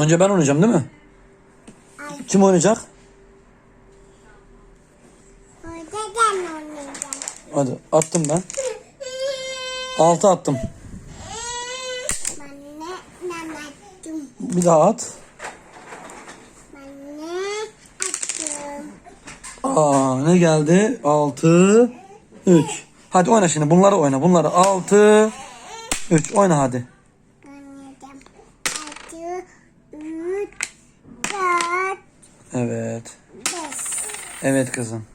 Önce ben oynayacağım değil mi? Kim oynayacak? Orada ben oynayacağım. Hadi attım ben. Altı attım. Bir daha at. Aa ne geldi? Altı. Üç. Hadi oyna şimdi. Bunları oyna. Bunları altı. Üç. Oyna hadi. Oynayacağım. Altı, üç, dört, Evet. Evet kızım.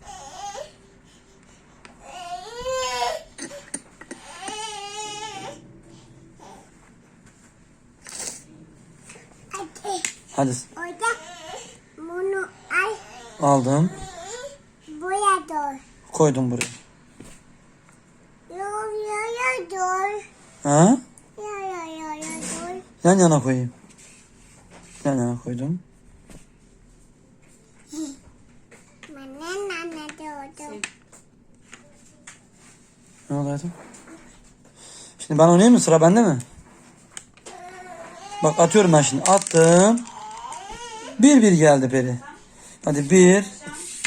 Hadi. Orada bunu al. aldım. Buraya dur. Koydum buraya. Dur, dur, dur. Ha? Dur, dur, dur, dur. Yan yana koyayım. Yan yana koydum. Ben ne namattım. Ne oldu hayatım? Şimdi ben oynayayım mı? Sıra bende mi? Bak atıyorum ben şimdi. Attım. Bir bir geldi Peri. Hadi bir,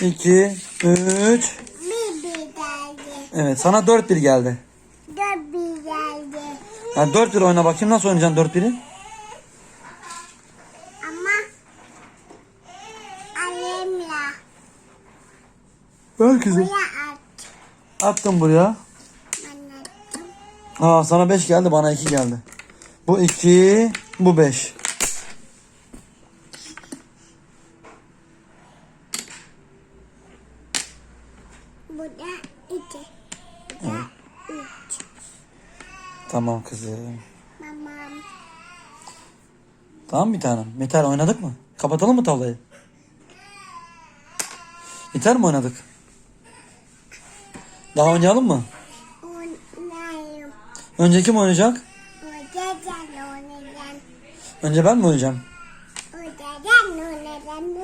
iki, üç. Bir bir geldi. Evet sana dört bir geldi. Dört bir geldi. Hadi dört bir oyna bakayım. Nasıl oynayacaksın dört biri? Ver kızım. buraya at. Attım buraya. Aa sana beş geldi bana iki geldi. Bu iki, bu beş. Bu da iki. Bu da üç. Tamam kızım. Tamam. Tamam bir tanem. Yeter oynadık mı? Kapatalım mı tavlayı? Yeter mi oynadık? Daha oynayalım mı? Oynayayım. Önce kim oynayacak? Oynayacağım. Önce ben mi oynayacağım? Orada ben oynayacağım.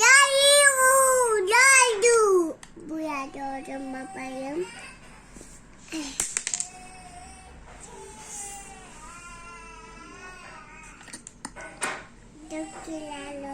Dayı, dayı. Buraya doğru babayım. Döküler.